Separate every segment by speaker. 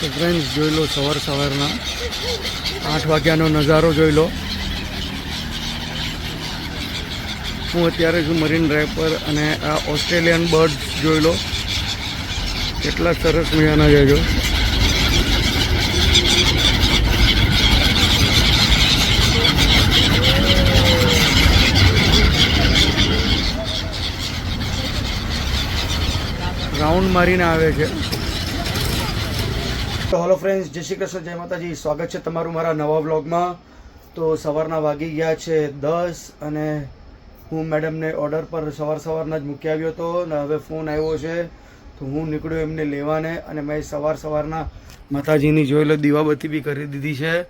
Speaker 1: તો જોઈ લો, સવાર સવારના આઠ વાગ્યાનો નજારો જોઈ લો. હું અત્યારે છું મરીન ડ્રાઈવ પર અને આ ઓસ્ટ્રેલિયન બર્ડ્સ જોઈ લો. કેટલા સરસ મજાના જજો રાઉન્ડ મારીને આવે છે. તો હલો ફ્રેન્ડ્સ જય શ્રી કૃષ્ણ, જય માતાજી. સ્વાગત છે તમારું મારા નવા વ્લોગમાં. તો સવારના વાગી ગયા છે દસ અને હું મેડમને ઓર્ડર પર સવાર સવારના જ મૂકી આવ્યો હતો અને હવે ફોન આવ્યો છે. તો હું નીકળ્યો એમને લેવાને અને મેં સવાર સવારના માતાજીની જોઈ લો, દીવાબત્તી બી કરી દીધી છે.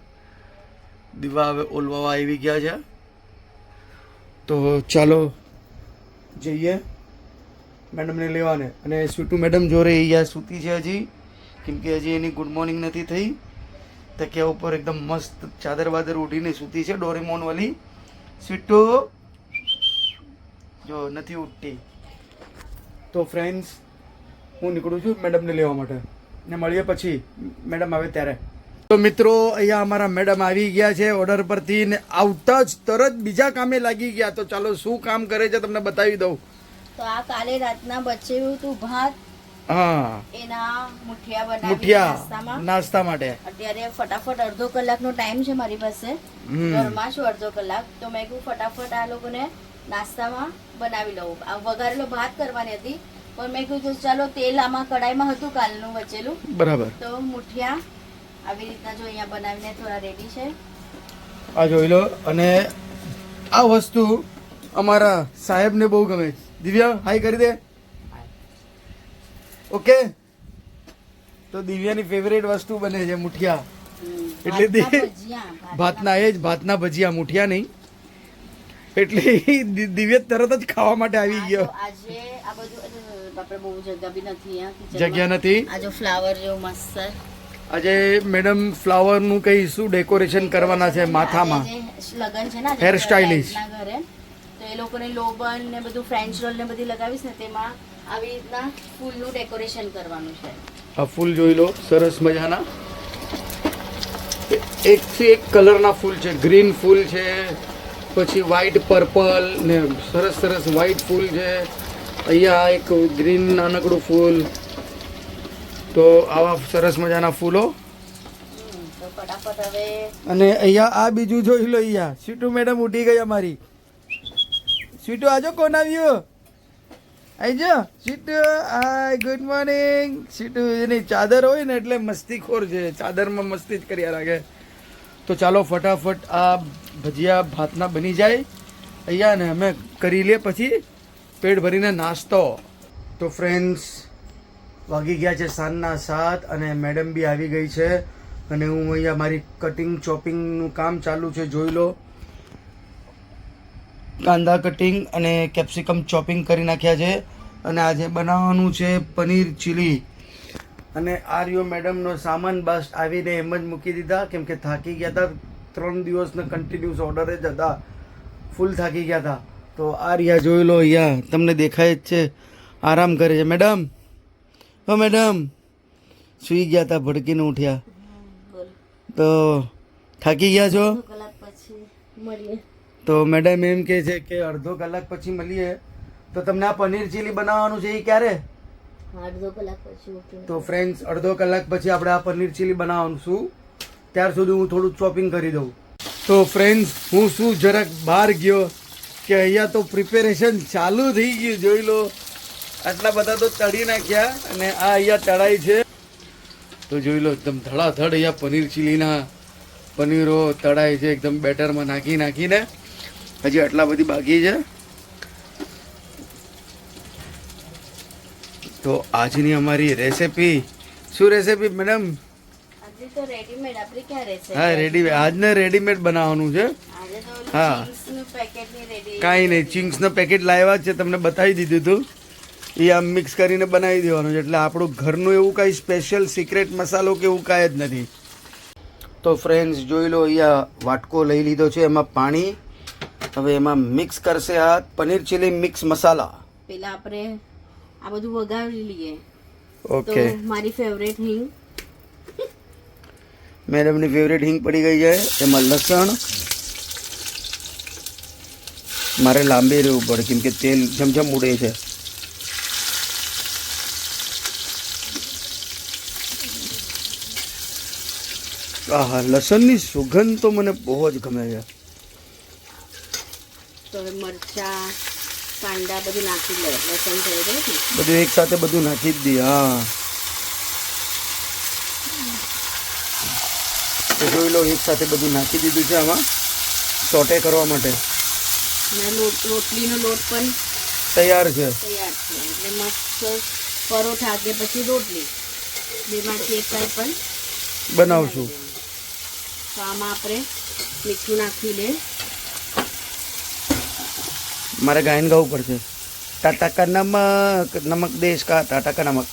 Speaker 1: દીવા હવે ઓલવાવા આવી ગયા છે. તો ચાલો જઈએ. મેડમને લેવાને. અને સ્વીટુ મેડમ જોડે અહીંયા સૂતી છે હજી. કેમ કે હજી એની ગુડ મોર્નિંગ નથી થઈ. તકિયા ઉપર એકદમ મસ્ત ચાદર વાદર ઉઠીને સૂતી છે ડોરેમોન વાલી. સ્વીટો. જો, નથી ઉઠતી તો ફ્રેન્ડ્સ હું નીકળું છું મેડમને લેવા માટે. ને મળીએ પછી મેડમ આવે ત્યારે. તો મિત્રો, અહીંયા અમારા મેડમ આવી ગયા છે ઓર્ડર પરથી ને આવતા જ તરત બીજા કામે લાગી ગયા. તો ચાલો, શું કામ કરે છે તમને બતાવી દઉં.
Speaker 2: તો આ કાલે રાતના બચેલું હતું ભાત
Speaker 1: હા.
Speaker 2: એના મુઠિયા બનાવી નાસ્તામાં.
Speaker 1: નાસ્તા માટે.
Speaker 2: અત્યારે ફટાફટ અડધો કલાકનો ટાઈમ છે મારી પાસે. ઘરમાં છું અડધો કલાક. તો મેં કહ્યું ફટાફટ આ લોકોને નાસ્તામાં બનાવી લઉં. આ વઘારેલો ભાત કરવાની હતી. પણ મેં કીધું ચાલો તેલ આમાં કડાઈમાં હતું કાલનું વચેલું.
Speaker 1: બરાબર.
Speaker 2: તો મુઠિયા આવી રીતના જો અહીંયા બનાવીને થોડા રેડી છે.
Speaker 1: આ જોઈ લો. અને આ વસ્તુ અમારા સાહેબને બહુ ગમે. દિવ્યા હાઈ કરી દે. ઓકે? તો દિવ્યાની ફેવરેટ વસ્તુ બને છે મુઠિયા. એટલે
Speaker 2: ભાતના
Speaker 1: એ જ ભાતના ભજીયા મુઠિયા નહીં. એટલે દિવ્ય તરત જ ખાવા માટે આવી ગયો.
Speaker 2: આજે આ બધું બહુ જગ્યા બી નથી
Speaker 1: જગ્યા નથી?
Speaker 2: આજે ફ્લાવર જેવું મસ્ત.
Speaker 1: આજે મેડમ ફ્લાવરનું કઈ શું ડેકોરેશન કરવાના છે માથામાં?
Speaker 2: લગન છે ને હેર ઘરે તો એ લોકોને લોબન ને બધું ફ્રેન્ચ રોલ ને બધી લગાવીશ ને તેમાં આવી રીતના ફૂલનું ડેકોરેશન કરવાનું છે.
Speaker 1: આ ફૂલ જોઈ લો સરસ મજાના. એક થી એક કલરના ફૂલ છે ગ્રીન ફૂલ છે પછી વ્હાઈટ પર્પલ ને સરસ સરસ વ્હાઈટ ફૂલ છે. અહીંયા એક ગ્રીન નાનકડું ફૂલ. તો આવા સરસ મજાના ફૂલો. અને અહીંયા આ બીજું જોઈ લો અહીંયા. સીટુ મેડમ ઉઠી ગઈ અમારી. સીટુ આજો કોણ આવ્યું? આઈજો Situ hi good morning Situ, એની ચાદર હોય ને એટલે મસ્તીખોર છે. ચાદરમાં મસ્તી જ કર્યા રાખે. તો ચાલો ફટાફટ આ ભજીયા ભાતના બની જાય. અહીંયા ને અમે કરી લે પછી પેટ ભરીને નાસ્તો. તો ફ્રેન્ડ્સ વાગી ગયા છે સાંજના સાત અને મેડમ બી આવી ગઈ છે. અને હું અહીંયા મારી કટિંગ ચોપિંગનું કામ ચાલુ છે, જોઈ લો. કાંદા કટિંગ અને કેપ્સિકમ ચોપિંગ કરી નાખ્યા છે. અને આજે બનાવવાનું છે પનીર ચીલી અને આ રહ્યો મેડમનો સામાન. બસ આવીને એમ જ મૂકી દીધા. કેમ કે થાકી ગયા હતા. ત્રણ દિવસના કન્ટિન્યુઅસ ઓર્ડર જ હતા. ફૂલ થાકી ગયા હતા. તો આ રહ્યા જોઈ લો અહીંયા. તમને દેખાય જ છે. આરામ કરે છે. મેડમ હો મેડમ સૂઈ ગયા હતા ભડકીને ઉઠ્યા. તો થાકી ગયા છો?
Speaker 2: કલાક પછી મળીએ.
Speaker 1: તો મેડમ એમ કહે છે કે અડધો કલાક પછી મળીએ. તો તમને આ પનીર ચીલી બનાવવાનું છે એ ક્યારે?
Speaker 2: અડધો કલાક પછી
Speaker 1: તો ફ્રેન્ડ્સ અડધો કલાક પછી આપણે આ પનીર ચીલી બનાવવાનું છું ત્યાર સુધી હું થોડું શોપિંગ કરી દઉં. તો ફ્રેન્ડ્સ હું શું જરાક બહાર ગયો કે અહીંયા તો પ્રિપેરેશન ચાલુ થઈ ગયું જોઈ લો. આટલા બધા તો તળી નાખ્યા અને આ અહીંયા તળાઈ છે. તો જોઈ લો એકદમ ધડાધડ અહીંયા પનીર ચીલીના પનીરો તળાય છે એકદમ બેટરમાં નાખી નાખીને. હજી આટલા બધી બાકી છે. તો આજની અમારી રેસિપી શું રેસિપી મેડમ હા રેડીમેડ આજને રેડીમેડ બનાવવાનું છે. હા. કાંઈ નહીં ચિંગ્સનું પેકેટ લાવ્યા જ છે તમને બતાવી દીધું હતું એ આમ મિક્સ કરીને બનાવી દેવાનું છે એટલે આપણું ઘરનું એવું કાંઈ સ્પેશિયલ સિક્રેટ મસાલો કે એવું કાંઈ જ નથી. તો ફ્રેન્ડ્સ જોઈ લો અહીંયા વાટકો લઈ લીધો છે એમાં પાણી હવે એમાં મિક્સ કરશે આ પનીર ચીલી મિક્સ મસાલા.
Speaker 2: પેલા આપણે આ બધું વગાવી લઈએ.
Speaker 1: ઓકે
Speaker 2: મારી ફેવરેટ હિંગ.
Speaker 1: મેડમની ફેવરેટ હિંગ પડી ગઈ છે. એમાં લસણ. મારે લાંબી રહેવું પડે કેમ કે તેલ ઝમઝમ ઉડે છે. આહા લસણની સુગંધ તો મને બહુ જ ગમે છે.
Speaker 2: તો હવે મરચા કાંદા બધું નાખી લે લસણ થઈ ગયું
Speaker 1: બધું એક સાથે બધું નાખી જ દઈએ હા. તો જોઈ લો એક સાથે બધું નાખી દીધું છે આમાં સોટે કરવા માટે.
Speaker 2: રોટલીનો લોટ પણ
Speaker 1: તૈયાર છે.
Speaker 2: તૈયાર છે એટલે મસ્ત પરોઠા કે પછી રોટલી. બેમાંથી એક કાંઈ પણ
Speaker 1: બનાવશું.
Speaker 2: તો આમાં આપણે મીઠું નાખી લે
Speaker 1: મારે ગાયન ગાવું પડશે. ટાટા કા નમક નમક દેશ કા ટાટા કા નમક.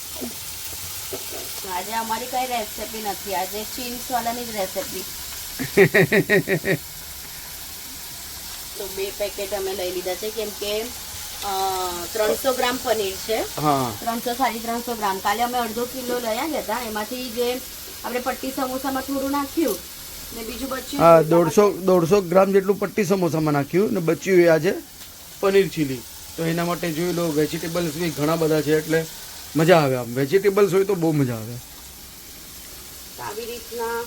Speaker 2: આજે અમારી કઈ રેસિપી નથી. આજે ચીન્સ વાળાની જ રેસિપી તો બે પેકેટ અમે લઈ લીધા છે. કેમ કે ત્રણસો ગ્રામ પનીર છે.
Speaker 1: હા.
Speaker 2: ત્રણસો સાડી ત્રણસો ગ્રામ. કાલે અમે અડધો કિલો લયા ગયા હતા. એમાંથી જે આપણે પટ્ટી સમોસામાં થોડું નાખ્યું ને બીજું બચ્યું
Speaker 1: દોઢસો દોઢસો ગ્રામ જેટલું પટ્ટી સમોસામાં નાખ્યું ને બચ્યું એ આજે. પનીર ચીલી તો એના માટે જોઈ લો વેજીટેબલ્સ બી ઘણા બધા છે એટલે મજા આવે આમ. વેજીટેબલ્સ હોય તો બહુ મજા આવે.
Speaker 2: આવી રીતના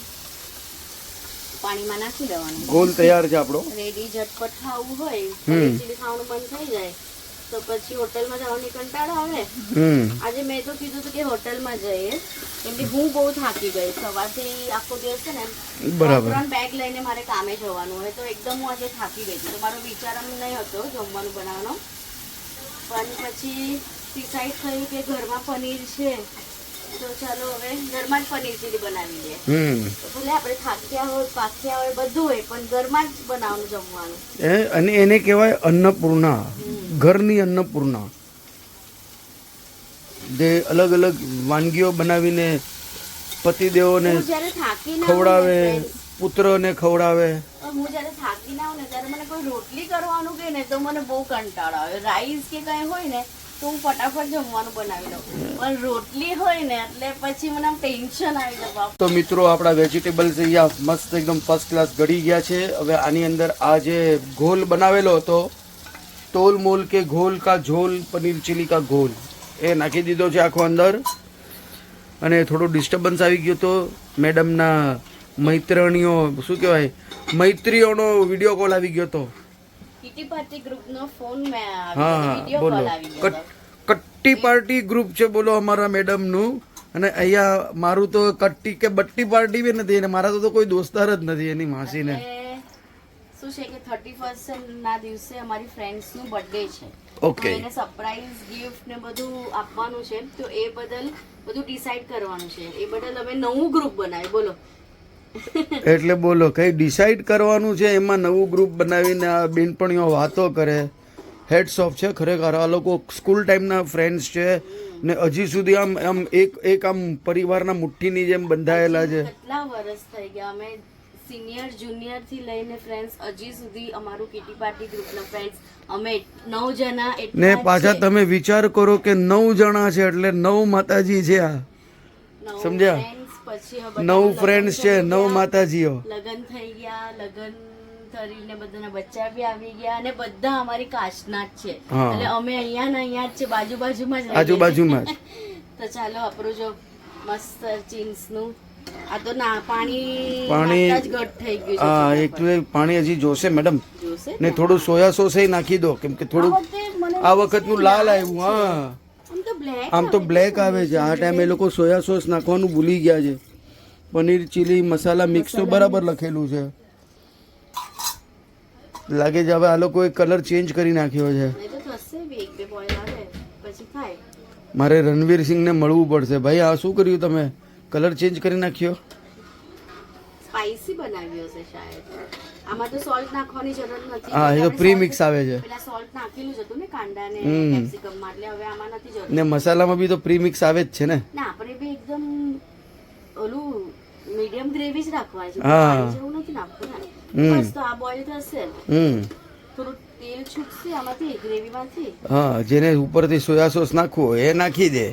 Speaker 2: પાણીમાં નાખી દેવાનું.
Speaker 1: ગોલ તૈયાર છે આપણો.
Speaker 2: રેડી ઝટપટ ખાવું હોય ચીલી ખાવાનું બંધ થઈ જાય. તો પછી હોટલમાં જવાની કંટાળો આવે. આજે મેં તો કીધું હતું કે હોટલમાં જઈએ. કેમ કે હું બહુ થાકી ગઈ. સવારથી આખો દિવસ છે ને
Speaker 1: બરાબર.
Speaker 2: બેગ લઈને મારે કામે જવાનું હોય તો એકદમ હું આજે થાકી ગઈ હતી તો મારો વિચાર એમ નહીં હતો જમવાનું બનાવવાનો. પણ પછી ડિસાઈડ થયું કે ઘરમાં પનીર છે. તો ચાલો હવે ઘરમાં જ પનીર ચીલી બનાવી લઈએ. ભલે આપણે થાક્યા હોય પાક્યા હોય બધું હોય પણ ઘરમાં જ બનાવવાનું જમવાનું.
Speaker 1: અને એને કહેવાય અન્નપૂર્ણા. ઘરની અન્નપૂર્ણા. જે અલગ અલગ વાનગીઓ બનાવીને પતિદેવોને ખવડાવે પુત્રને ખવડાવે.
Speaker 2: હું જ્યારે થાકી ના હોઉં ને ત્યારે મને કોઈ રોટલી કરવાનું કે ને તો મને બહુ કંટાળો આવે. રાઈસ કે કઈ હોય ને તો હું ફટાફટ જમવાનું બનાવી લઉં. પણ રોટલી હોય ને એટલે પછી મને ટેન્શન આવી જાય
Speaker 1: તો મિત્રો આપણા વેજીટેબલ્સ અહીંયા મસ્ત એકદમ ફર્સ્ટ ક્લાસ ગળી ગયા છે. હવે આની અંદર આ જે ઘોલ બનાવેલો હતો તોલ મોલ કે ઘોલ કા ઝોલ પનીર ચીલી કા ઘોલ. એ નાખી દીધો છે આખો અંદર. અને થોડું ડિસ્ટર્બન્સ આવી ગયો તો મેડમના મૈત્રણીઓ શું કહેવાય મૈત્રીઓનો વીડિયો કોલ આવી ગયો હતો
Speaker 2: ફોન મેં
Speaker 1: હા બોલો.
Speaker 2: હતો.
Speaker 1: કટ્ટી પાર્ટી ગ્રુપ છે બોલો અમારા મેડમનું. અને અહીંયા મારું તો કટ્ટી કે બટ્ટી પાર્ટી બી નથી અને મારા તો કોઈ દોસ્તાર જ નથી એની માસીને.
Speaker 2: શું છે કે થર્ટી ફર્સ્ટ ના દિવસે અમારી ફ્રેન્ડ્સનું બર્થડે છે
Speaker 1: ઓકે
Speaker 2: એને સરપ્રાઈઝ ગિફ્ટ ને બધું આપવાનું છે. તો એ બદલ બધું ડિસાઈડ કરવાનું છે. એ બદલ અમે નવું ગ્રુપ બનાવ્યું. બોલો.
Speaker 1: એટલે બોલો કઈ ડિસાઈડ કરવાનું છે? એમાં નવું ગ્રુપ બનાવીને આ બેનપણીઓ વાતો કરે. હેડ્સ ઓફ છે ખરેખર. આ લોકો સ્કૂલ ટાઈમના ફ્રેન્ડ્સ છે. ને હજી સુધી આમ આમ એક એક આમ પરિવારના મુઠ્ઠીની જેમ બંધાયેલા છે.
Speaker 2: કેટલા વર્ષ થઈ ગયા? અમે સિનિયર જુનિયરથી લઈને ફ્રેન્ડ્સ હજી સુધી અમારું કિટી પાર્ટી ગ્રુપના ફ્રેન્ડ્સ અમે નવ જણા
Speaker 1: ને પાછા તમે વિચાર કરો કે નવ જણા છે એટલે નવ માતાજી છે આ. સમજ્યા?
Speaker 2: પછી
Speaker 1: નવ ફ્રેન્ડ્સ છે નવ. માતાજીઓ.
Speaker 2: લગ્ન થઈ ગયા લગ્ન કરીને બધાના બચ્ચા બી આવી ગયા અને બધા અમારી કાસ્ટના જ છે. એટલે અમે અહીંયા ને અહીંયા જ છે બાજુ બાજુમાં જ.
Speaker 1: આજુબાજુમાં
Speaker 2: તો ચાલો આપણું જો મસ્ત ચીન્સનું આ તો ના પાણી
Speaker 1: પાણી
Speaker 2: થઈ ગયું છે
Speaker 1: આ પાણી હજી જોશે મેડમ. ને થોડું સોયા સોસ નાખી દો કેમ કે
Speaker 2: આ
Speaker 1: થોડું આ વખતનું લાલ આવ્યું હા.
Speaker 2: આમ તો બ્લેક
Speaker 1: આમ તો બ્લેક આવે છે. આ ટાઈમે એ લોકો સોયા સોસ નાખવાનું ભૂલી ગયા છે. પનીર ચીલી મસાલા મિક્સ તો બરાબર લખેલું છે. લાગે છે હવે આ લોકોએ કલર ચેન્જ કરી નાખ્યો છે. મારે રણવીર સિંહને મળવું પડશે. ભાઈ આ શું કર્યું તમે? કલર ચેન્જ કરી નાખ્યો?
Speaker 2: સ્પાઈસી બનાવ્યો છે શાયદ. આમાં તો સોલ્ટ નાખવાની જરૂર નથી.
Speaker 1: હા એ તો પ્રી મિક્સ આવે છે.
Speaker 2: પેલા સોલ્ટ નાખેલું જ હતું ને કાંદા ને કેપ્સિકમમાં. એટલે હવે આમાં નથી જરૂર.
Speaker 1: ને મસાલામાં બી તો પ્રી મિક્સ આવે જ છે ને?
Speaker 2: ના આપણે બી એકદમ ઓલું મીડિયમ ગ્રેવી જ રાખવાની છે.
Speaker 1: હા.
Speaker 2: પાણી જેવું નથી નાખવું ને. બસ તો આ બોઈલ થશે.
Speaker 1: હમ.
Speaker 2: થોડું તેલ છૂટશે આમાંથી ગ્રેવીમાંથી
Speaker 1: હા જેને ઉપરથી સોયા સોસ નાખવું એ નાખી દે.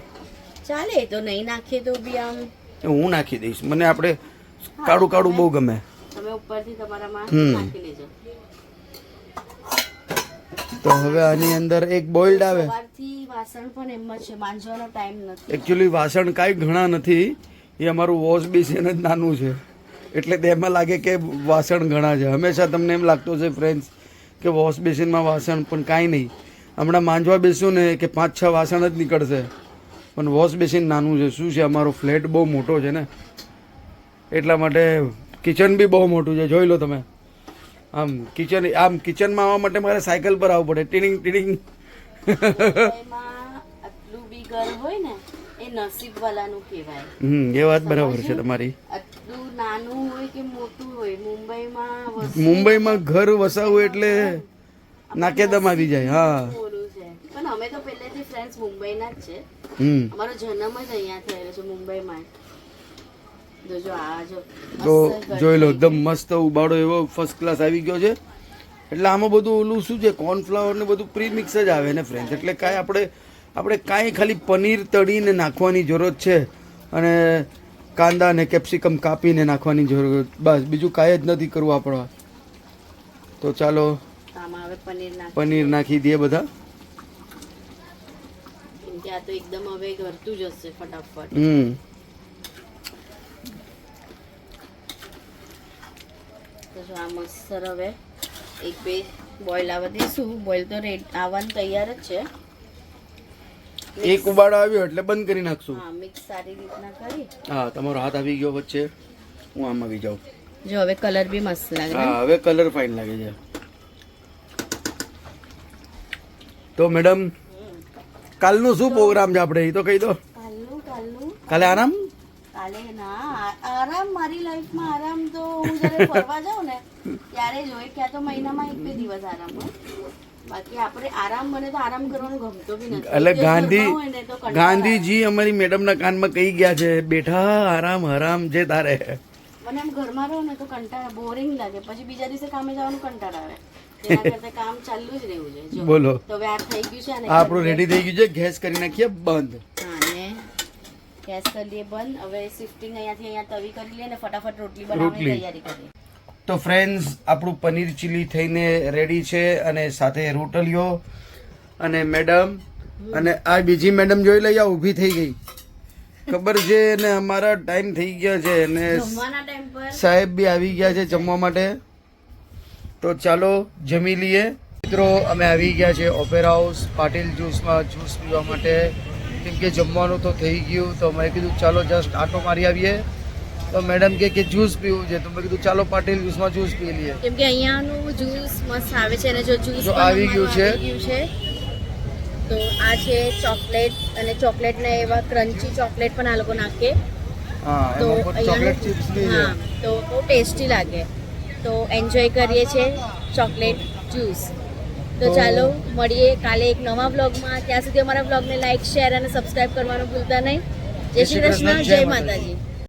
Speaker 2: ચાલે તો નહીં નાખીએ તો બી આમ
Speaker 1: હું નાખી દઈશ. મને આપણે કાળું કાળું બહુ ગમે.
Speaker 2: તમે ઉપરથી તમારામાં નાખી લેજો.
Speaker 1: તો હવે આની અંદર એક બોઇલ્ડ આવે.
Speaker 2: વાસણ પણ એમ જ છે માંજવાનો ટાઈમ નથી.
Speaker 1: એકચ્યુઅલી વાસણ કાંઈ ઘણા નથી. એ અમારું વોશ બેસિન જ નાનું છે. એટલે તેમાં લાગે કે વાસણ ઘણા છે. હંમેશા તમને એમ લાગતું છે ફ્રેન્ડ્સ કે વોશ બેસિનમાં વાસણ પણ કાંઈ નહીં. હમણાં માંજવા બેસું ને કે પાંચ છ વાસણ જ નીકળશે. પણ વોશ બેસિન નાનું છે. શું છે? અમારો ફ્લેટ બહુ મોટો છે ને. એટલા માટે કિચન બી બહુ મોટું છે. જોઈ લો તમે. આમ કિચન આમ કિચનમાં આવવા માટે મારે સાયકલ પર આવવું પડે. ટીડિંગ ટીડિંગ
Speaker 2: હોય ને એ નસીબ વાલાનું કહેવાય.
Speaker 1: હમ એ વાત બરાબર છે તમારી.
Speaker 2: આટલું નાનું હોય કે મોટું હોય મુંબઈમાં
Speaker 1: મુંબઈમાં ઘર વસાવવું એટલે નાકેદમ આવી જાય. હા.
Speaker 2: પણ અમે તો પહેલેથી ફ્રેન્ડ્સ મુંબઈના જ છે. અમારો જન્મ જ અહીંયા થયેલો છે મુંબઈમાં.
Speaker 1: તો જોઈ લો એકદમ મસ્ત ઉબાડો એવો ફર્સ્ટ ક્લાસ આવી ગયો છે. એટલે આમાં બધું ઓલું શું છે કોર્નફ્લાવર ને બધું પ્રી મિક્સ જ આવે ને ફ્રેન્ડ એટલે કાંઈ આપણે આપણે કાંઈ ખાલી પનીર તળીને નાખવાની જરૂરત છે અને કાંદા ને કેપ્સિકમ કાપીને નાખવાની જરૂર બસ બીજું કાંઈ જ નથી કરવું આપણે. તો ચાલો
Speaker 2: પનીર નાખી
Speaker 1: દઈએ બધા.
Speaker 2: કે આ તો એકદમ હવે ઘરતું જ હશે ફટાફટ.
Speaker 1: હમ.
Speaker 2: તો આ મસ્ત હવે એક બે બોઇલ આવવા દઈશું. બોઇલ તો રેડ આવવાનું તૈયાર જ છે.
Speaker 1: એક ઉબાડો આવ્યો એટલે બંધ કરી નાખશું.
Speaker 2: હા મિક્સ સારી રીતના કરી.
Speaker 1: હા તમારો હાથ આવી ગયો વચ્ચે. હું આમ આવી જાઉં.
Speaker 2: જો હવે કલર બી મસ્ત લાગે
Speaker 1: હા હવે કલર ફાઇન લાગે છે. તો મેડમ. કાલનું શું પ્રોગ્રામ છે આપણે? એ તો કહી દો. કાલે આરામ?
Speaker 2: કાલે ના આરામ મારી લાઈફમાં આરામ તો હું જ્યારે ફરવા જાઉં ને ત્યારે જ હોય. ક્યાં તો મહિનામાં એક બે દિવસ આરામ હોય. બાકી આપણે આરામ મને તો આરામ કરવાનું ગમતો બી નથી.
Speaker 1: એટલે ગાંધી ગાંધીજી અમારી મેડમના કાનમાં કહી ગયા છે બેઠા આરામ હરામ જે તારે.
Speaker 2: મને આમ ઘરમાં રહો ને તો કંટાળા બોરિંગ લાગે. પછી બીજા દિવસે કામે જવાનું કંટાળા આવે.
Speaker 1: બોલો. આપણું રેડી થઈ ગયું છે. ગેસ કરી નાખીએ બંધ.
Speaker 2: ગેસ કરી દઈએ બંધ. હવે શિફ્ટિંગ અહીંયાથી અહીંયા તવી કરી લઈએ ને ફટાફટ રોટલી બનાવવાની તૈયારી કરીએ.
Speaker 1: તો ફ્રેન્ડ્સ આપણું પનીર ચીલી થઈને રેડી છે અને સાથે રોટલીઓ અને મેડમ અને આ બીજી મેડમ જોઈ લઈ આ ઊભી થઈ ગઈ. ખબર છે ને અમારા ટાઈમ થઈ ગયા છે અને સાહેબ બી આવી ગયા છે જમવા માટે. તો ચાલો જમી લઈએ. મિત્રો અમે આવી ગયા છે ઓપેરા હાઉસ પાટીલ જ્યુસમાં જ્યુસ પીવા માટે. કેમ કે જમવાનું તો થઈ ગયું તો મેં કીધું ચાલો જસ્ટ આટો મારી આવીએ. તો મેડમ કે કે જ્યુસ પીવું છે તો મેં કીધું ચાલો પાટીલ જ્યુસમાં જ્યુસ પી લઈએ.
Speaker 2: કેમ કે અહીંયાનું જ્યુસ મસ્ત આવે છે અને જો જ્યુસ
Speaker 1: આવી ગયું છે.
Speaker 2: તો આ છે ચોકલેટ અને ચોકલેટ ને એવા ક્રન્ચી ચોકલેટ પણ આ લોકો નાખે.
Speaker 1: હા
Speaker 2: તો
Speaker 1: ચોકલેટ ચિપ્સ
Speaker 2: હા તો બહુ ટેસ્ટી લાગે. તો એન્જોય કરીએ છીએ ચોકલેટ જ્યુસ તો ચાલો મળીએ કાલે એક નવા વ્લોગમાં ત્યાં સુધી અમારા વ્લોગને લાઇક શેર અને સબસ્ક્રાઇબ કરવાનું ભૂલતા નહીં. જય શ્રી કૃષ્ણ જય માતાજી.